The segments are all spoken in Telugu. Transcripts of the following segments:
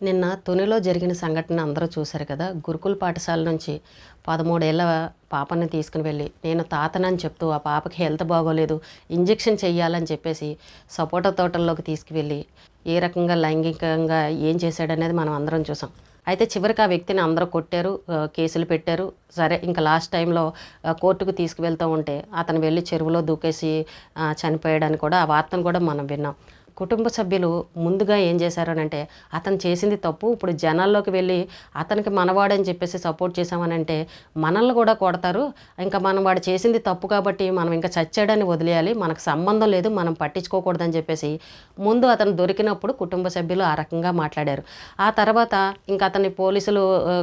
నిన్న తునిలో జరిగిన సంఘటన అందరూ చూశారు కదా. గురుకుల పాఠశాల నుంచి పదమూడేళ్ళ పాపని తీసుకుని వెళ్ళి నేను తాతనని చెప్తూ ఆ పాపకి హెల్త్ బాగోలేదు ఇంజెక్షన్ చెయ్యాలని చెప్పేసి సపోటా తోటల్లోకి తీసుకువెళ్ళి ఏ రకంగా లైంగికంగా ఏం చేశాడనేది మనం అందరం చూసాం. అయితే చివరికి ఆ వ్యక్తిని అందరూ కొట్టారు కేసులు పెట్టారు. సరే ఇంకా లాస్ట్ టైంలో కోర్టుకు తీసుకువెళ్తూ ఉంటే అతను వెళ్ళి చెరువులో దూకేసి చనిపోయాడని కూడా ఆ వార్తను కూడా మనం విన్నాం. కుటుంబ సభ్యులు ముందుగా ఏం చేశారనంటే అతను చేసింది తప్పు ఇప్పుడు జనాల్లోకి వెళ్ళి అతనికి మనవాడని చెప్పేసి సపోర్ట్ చేసామనంటే మనల్ని కూడా కొడతారు. ఇంకా మనం వాడు చేసింది తప్పు కాబట్టి మనం ఇంకా చచ్చాడని వదిలేయాలి మనకు సంబంధం లేదు మనం పట్టించుకోకూడదని చెప్పేసి ముందు అతను దొరికినప్పుడు కుటుంబ సభ్యులు ఆ రకంగా మాట్లాడారు. ఆ తర్వాత ఇంకా అతన్ని పోలీసులు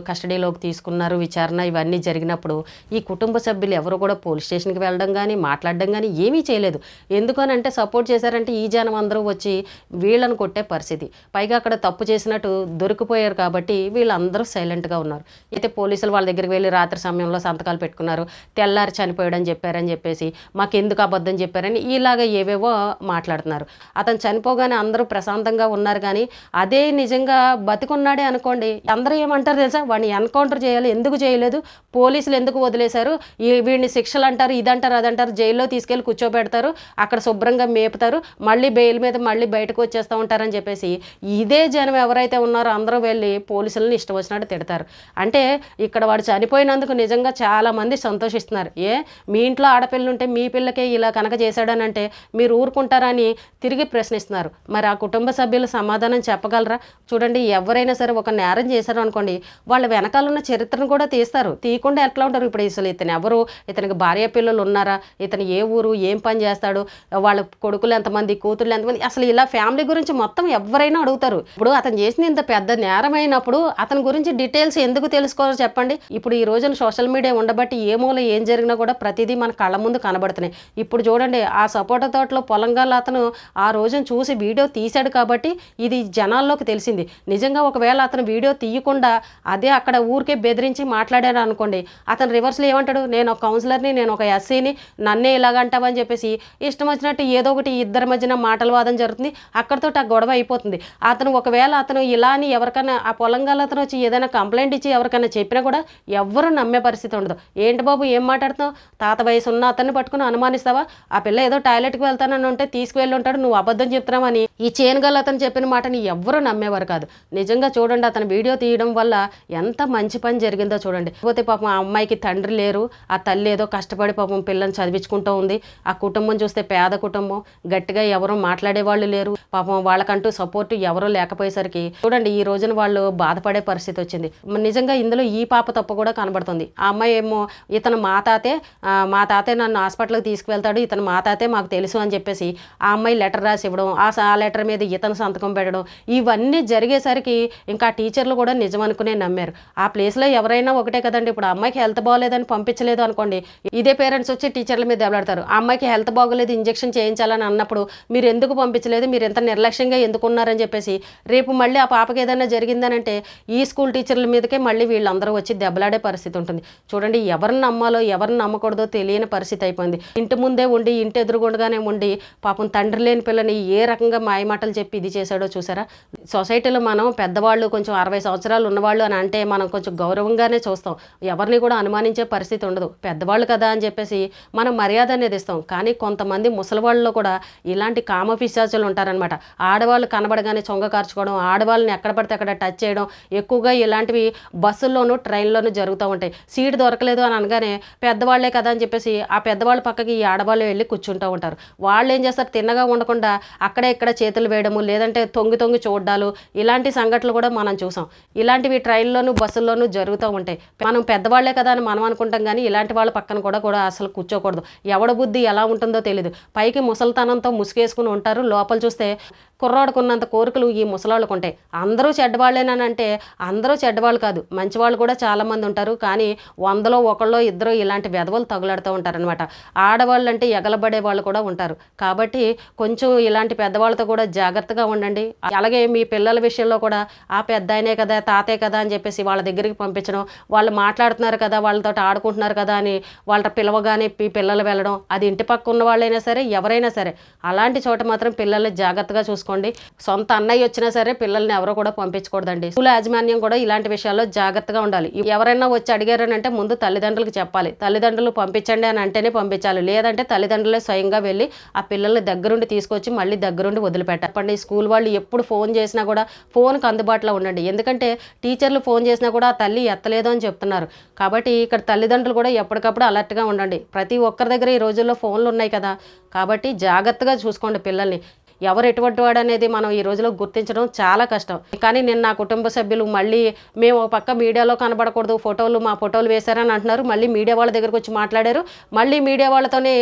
కస్టడీలోకి తీసుకున్నారు విచారణ ఇవన్నీ జరిగినప్పుడు ఈ కుటుంబ సభ్యులు ఎవరు కూడా పోలీస్ స్టేషన్కి వెళ్ళడం కానీ మాట్లాడడం కానీ ఏమీ చేయలేదు. ఎందుకనంటే సపోర్ట్ చేశారంటే ఈ జనం అందరూ వచ్చి వచ్చి వీళ్ళని కొట్టే పరిస్థితి. పైగా అక్కడ తప్పు చేసినట్టు దొరికిపోయారు కాబట్టి వీళ్ళందరూ సైలెంట్గా ఉన్నారు. అయితే పోలీసులు వాళ్ళ దగ్గరికి వెళ్ళి రాత్రి సమయంలో సంతకాలు పెట్టుకున్నారు. తెల్లారి చనిపోయాడని చెప్పారని చెప్పేసి మాకు ఎందుకు అబద్ధం చెప్పారని ఇలాగ ఏవేవో మాట్లాడుతున్నారు. అతను చనిపోగానే అందరూ ప్రశాంతంగా ఉన్నారు కానీ అదే నిజంగా బతికున్నాడే అనుకోండి. అందరూ ఏమంటారు తెలుసా? వాడిని ఎన్కౌంటర్ చేయాలి ఎందుకు చేయలేదు? పోలీసులు ఎందుకు వదిలేశారు? ఈ వీడిని శిక్షలు అంటారు ఇదంటారు అదంటారు జైల్లో తీసుకెళ్ళి కూర్చోబెడతారు అక్కడ శుభ్రంగా మేపుతారు మళ్ళీ బెయిల్ మీద మళ్ళీ బయటకు వచ్చేస్తూ ఉంటారని చెప్పేసి ఇదే జనం ఎవరైతే ఉన్నారో అందరూ వెళ్ళి పోలీసులను ఇష్టం వచ్చినట్టు తిడతారు. అంటే ఇక్కడ వాడు చనిపోయినందుకు నిజంగా చాలామంది సంతోషిస్తున్నారు. ఏ? మీ ఇంట్లో ఆడపిల్లలు ఉంటే మీ పిల్లకే ఇలా కనుక చేశాడనంటే మీరు ఊరుకుంటారని తిరిగి ప్రశ్నిస్తున్నారు. మరి ఆ కుటుంబ సభ్యులు సమాధానం చెప్పగలరా? చూడండి ఎవరైనా సరే ఒక నేరం చేశారు అనుకోండి వాళ్ళ వెనకాల ఉన్న చరిత్రను కూడా తీస్తారు. తీయకుండా ఎట్లా ఉంటారు? ఇప్పుడు అసలు ఇతను ఎవరు? ఇతనికి భార్య పిల్లలు ఉన్నారా? ఇతను ఏ ఊరు? ఏం పని చేస్తాడు? వాళ్ళ కొడుకులు ఎంతమంది? కూతుర్లు ఎంతమంది? అసలు ఇలా ఫ్యామిలీ గురించి మొత్తం ఎవరైనా అడుగుతారు. ఇప్పుడు అతను చేసిన ఇంత పెద్ద నేరం అయినప్పుడు అతని గురించి డీటెయిల్స్ ఎందుకు తెలుసుకోవాలో చెప్పండి. ఇప్పుడు ఈ రోజున సోషల్ మీడియా ఉండబట్టి ఏ మూల ఏం జరిగినా కూడా ప్రతిదీ మన కళ్ళ ముందు కనబడుతున్నాయి. ఇప్పుడు చూడండి ఆ సపోటా తోటలో పొలంగాల అతను ఆ రోజున చూసి వీడియో తీశాడు కాబట్టి ఇది జనాల్లోకి తెలిసింది. నిజంగా ఒకవేళ అతను వీడియో తీయకుండా అదే అక్కడ ఊరికే బెదిరించి మాట్లాడాడు అనుకోండి అతను రివర్స్లో ఏమంటాడు? నేను ఒక కౌన్సిలర్ని నేను ఒక ఎస్సీని నన్నే ఇలాగంటావని చెప్పేసి ఇష్టం వచ్చినట్టు ఏదో ఒకటి ఇద్దరి మధ్యన మాటల వాదం జరుగుతుంది. అక్కడతో ఆ గొడవ అయిపోతుంది. అతను ఒకవేళ అతను ఇలా అని ఎవరికైనా ఆ పొలంగాల అతను వచ్చి ఏదైనా కంప్లైంట్ ఇచ్చి ఎవరికైనా చెప్పినా కూడా ఎవ్వరు నమ్మే పరిస్థితి ఉండదు. ఏంటి బాబు ఏం మాట్లాడుతున్నావు? తాత వయసు ఉన్న అతన్ని పట్టుకుని అనుమానిస్తావా? ఆ పిల్ల ఏదో టాయిలెట్కి వెళ్తానని ఉంటే తీసుకువెళ్ళి ఉంటాడు నువ్వు అబద్ధం చెప్తున్నావని. ఈ చేనుగల్ అతను చెప్పిన మాటని ఎవ్వరు నమ్మేవారు కాదు. నిజంగా చూడండి అతను వీడియో తీయడం వల్ల ఎంత మంచి పని జరిగిందో చూడండి. పోతే పాపం ఆ అమ్మాయికి తండ్రి లేరు ఆ తల్లి ఏదో కష్టపడి పాపం పిల్లని చదివించుకుంటూ ఉంది. ఆ కుటుంబం చూస్తే పేద కుటుంబం. గట్టిగా ఎవరో మాట్లాడేవాళ్ళు వాళ్ళు లేరు. పాపం వాళ్ళకంటూ సపోర్ట్ ఎవరూ లేకపోయేసరికి చూడండి ఈ రోజున వాళ్ళు బాధపడే పరిస్థితి వచ్చింది. నిజంగా ఇందులో ఈ పాప తప్పు కూడా కనబడుతుంది. ఆ అమ్మాయి ఏమో ఇతను మా తాతే మా తాతే నన్ను హాస్పిటల్కి తీసుకువెళ్తాడు ఇతను మా తాతే మాకు తెలుసు అని చెప్పేసి ఆ అమ్మాయి లెటర్ రాసి ఇవ్వడం ఆ లెటర్ మీద ఇతను సంతకం పెట్టడం ఇవన్నీ జరిగేసరికి ఇంకా టీచర్లు కూడా నిజం అనుకునే నమ్మారు. ఆ ప్లేస్లో ఎవరైనా ఒకటే కదండి ఇప్పుడు అమ్మాయికి హెల్త్ బాగోలేదని పంపించలేదు అనుకోండి ఇదే పేరెంట్స్ వచ్చి టీచర్ల మీద దెబ్బలాడతారు. ఆ అమ్మాయికి హెల్త్ బాగోలేదు ఇంజెక్షన్ చేయించాలని అన్నప్పుడు మీరు ఎందుకు పంపించారు పంపించలేదు మీరు ఎంత నిర్లక్ష్యంగా ఎందుకున్నారని చెప్పేసి. రేపు మళ్ళీ ఆ పాపకి ఏదైనా జరిగిందనంటే ఈ స్కూల్ టీచర్ల మీదకే మళ్ళీ వీళ్ళందరూ వచ్చి దెబ్బలాడే పరిస్థితి ఉంటుంది. చూడండి ఎవరిని నమ్మాలో ఎవరిని నమ్మకూడదో తెలియని పరిస్థితి అయిపోయింది. ఇంటి ముందే ఉండి ఇంటి ఎదురుగుండగానే ఉండి పాపం తండ్రి లేని పిల్లని ఏ రకంగా మాయమాటలు చెప్పి ఇది చేశాడో చూసారా? సొసైటీలో మనం పెద్దవాళ్ళు కొంచెం అరవై సంవత్సరాలు ఉన్నవాళ్ళు అని అంటే మనం కొంచెం గౌరవంగానే చూస్తాం. ఎవరిని కూడా అనుమానించే పరిస్థితి ఉండదు. పెద్దవాళ్ళు కదా అని చెప్పేసి మనం మర్యాద అనేది ఇస్తాం. కానీ కొంతమంది ముసలివాళ్ళలో కూడా ఇలాంటి కామ ఆలోచనలు ఉంటారనమాట ఆడవాళ్ళు కనబడగానే చొంగ కార్చుకోవడం ఆడవాళ్ళని ఎక్కడ పడితే అక్కడ టచ్ చేయడం ఎక్కువగా ఇలాంటివి బస్సుల్లోనూ ట్రైన్లోనూ జరుగుతూ ఉంటాయి. సీట్ దొరకలేదు అని అనగానే పెద్దవాళ్ళే కదా అని చెప్పేసి ఆ పెద్దవాళ్ళ పక్కకి ఈ ఆడవాళ్ళు వెళ్ళి కూర్చుంటూ ఉంటారు. వాళ్ళు ఏం చేస్తారు? తిన్నగా ఉండకుండా అక్కడే ఇక్కడ చేతులు వేయడము లేదంటే తొంగి తొంగి చూడ్డాలు ఇలాంటి సంఘటనలు కూడా మనం చూసాం. ఇలాంటివి ట్రైన్లోనూ బస్సుల్లోనూ జరుగుతూ ఉంటాయి. మనం పెద్దవాళ్ళే కదా అని మనం అనుకుంటాం కానీ ఇలాంటి వాళ్ళ పక్కన కూడా కూడా అసలు కూర్చోకూడదు. ఎవడ బుద్ధి ఎలా ఉంటుందో తెలియదు పైకి ముసలితనంతో ముసుగేసుకుని ఉంటారు లోపల లోపల చూస్తే కుర్రాడుకున్నంత కోరికలు ఈ ముసలాళ్ళకు ఉంటాయి. అందరూ చెడ్డవాళ్ళేనంటే అందరూ చెడ్డవాళ్ళు కాదు. మంచివాళ్ళు కూడా చాలామంది ఉంటారు. కానీ వందలో ఒకళ్ళో ఇద్దరు ఇలాంటి వెధవలు తగులాడుతూ ఉంటారనమాట ఆడవాళ్ళు అంటే ఎగలబడే వాళ్ళు కూడా ఉంటారు. కాబట్టి కొంచెం ఇలాంటి పెద్దవాళ్ళతో కూడా జాగ్రత్తగా ఉండండి. అలాగే మీ పిల్లల విషయంలో కూడా ఆ పెద్ద ఆయనే కదా తాతే కదా అని చెప్పేసి వాళ్ళ దగ్గరికి పంపించడం వాళ్ళు మాట్లాడుతున్నారు కదా వాళ్ళతో ఆడుకుంటున్నారు కదా అని వాళ్ళ పిలవగానే మీ పిల్లలు వెళ్ళడం అది ఇంటి పక్క ఉన్న వాళ్ళైనా సరే ఎవరైనా సరే అలాంటి చోట మాత్రం పిల్లలు పిల్లల్ని జాగ్రత్తగా చూసుకోండి. సొంత అన్నయ్య వచ్చినా సరే పిల్లల్ని ఎవరో కూడా పంపించకూడదండి. స్కూల్ యాజమాన్యం కూడా ఇలాంటి విషయాల్లో జాగ్రత్తగా ఉండాలి. ఎవరైనా వచ్చి అడిగారనంటే ముందు తల్లిదండ్రులకు చెప్పాలి. తల్లిదండ్రులు పంపించండి అని అంటేనే పంపించాలి. లేదంటే తల్లిదండ్రులే స్వయంగా వెళ్ళి ఆ పిల్లల్ని దగ్గరుండి తీసుకొచ్చి మళ్ళీ దగ్గరుండి వదిలిపెట్టండి స్కూల్ వాళ్ళు ఎప్పుడు ఫోన్ చేసినా కూడా ఫోన్కి అందుబాటులో ఉండండి. ఎందుకంటే టీచర్లు ఫోన్ చేసినా కూడా ఆ తల్లి ఎత్తలేదు అని చెప్తున్నారు. కాబట్టి ఇక్కడ తల్లిదండ్రులు కూడా ఎప్పటికప్పుడు అలర్ట్గా ఉండండి. ప్రతి ఒక్కరి దగ్గర ఈ రోజుల్లో ఫోన్లు ఉన్నాయి కదా. కాబట్టి జాగ్రత్తగా చూసుకోండి పిల్లల్ని. ఎవరు ఎటువంటి వాడు అనేది మనం ఈ రోజులో గుర్తించడం చాలా కష్టం. కానీ నేను నా కుటుంబ సభ్యులు మళ్ళీ మేము ఒక పక్క మీడియాలో కనబడకూడదు ఫోటోలు మా ఫోటోలు వేశారని అంటున్నారు. మళ్ళీ మీడియా వాళ్ళ దగ్గరకు వచ్చి మాట్లాడారు. మళ్ళీ మీడియా వాళ్ళతోనే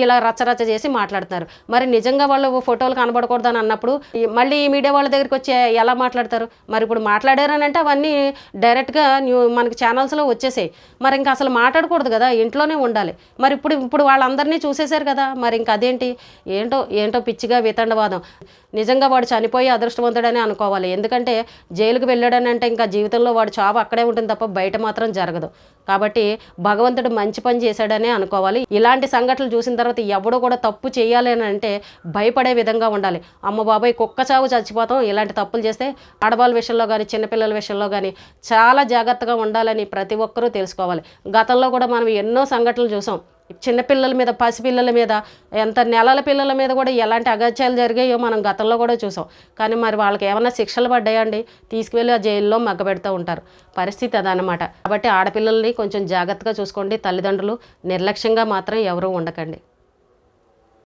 ఇలా రచ్చరచ్చ చేసి మాట్లాడుతున్నారు. మరి నిజంగా వాళ్ళు ఫోటోలు కనబడకూడదు అని అన్నప్పుడు మళ్ళీ ఈ మీడియా వాళ్ళ దగ్గరికి వచ్చి ఎలా మాట్లాడతారు? మరి ఇప్పుడు మాట్లాడారని అంటే అవన్నీ డైరెక్ట్గా న్యూ మనకి ఛానల్స్లో వచ్చేసాయి. మరి ఇంకా అసలు మాట్లాడకూడదు కదా ఇంట్లోనే ఉండాలి. మరి ఇప్పుడు ఇప్పుడు వాళ్ళందరినీ చూసేశారు కదా మరి ఇంకా అదేంటి? ఏంటో ఏంటో పిచ్చిగా వితండవాదం నిజంగా వాడు చనిపోయి అదృష్టవంతుడని అనుకోవాలి. ఎందుకంటే జైలుకు వెళ్ళాడని అంటే ఇంకా జీవితంలో వాడు చావు అక్కడే ఉంటుంది తప్ప బయట మాత్రం జరగదు. కాబట్టి భగవంతుడు మంచి పని చేశాడనే అనుకోవాలి. ఇలాంటి సంఘటనలు చూసిన తర్వాత ఎవడో కూడా తప్పు చేయాలి అని అంటే భయపడే విధంగా ఉండాలి. అమ్మ బాబాయ్ కుక్క చావు చచ్చిపోతాం. ఇలాంటి తప్పులు చేస్తే ఆడవాళ్ళ విషయంలో కానీ చిన్నపిల్లల విషయంలో కానీ చాలా జాగ్రత్తగా ఉండాలని ప్రతి ఒక్కరూ తెలుసుకోవాలి. గతంలో కూడా మనం ఎన్నో సంఘటనలు చూసాం. చిన్నపిల్లల మీద పసిపిల్లల మీద ఎంత నెలల పిల్లల మీద కూడా ఎలాంటి అగత్యాలు జరిగాయో మనం గతంలో కూడా చూసాం. కానీ మరి వాళ్ళకి ఏమైనా శిక్షలు పడ్డాయండి తీసుకువెళ్ళి ఆ జైల్లో మగ్గబెడుతూ ఉంటారు. పరిస్థితి అదనమాట కాబట్టి ఆడపిల్లల్ని కొంచెం జాగ్రత్తగా చూసుకోండి. తల్లిదండ్రులు నిర్లక్ష్యంగా మాత్రం ఎవరూ ఉండకండి.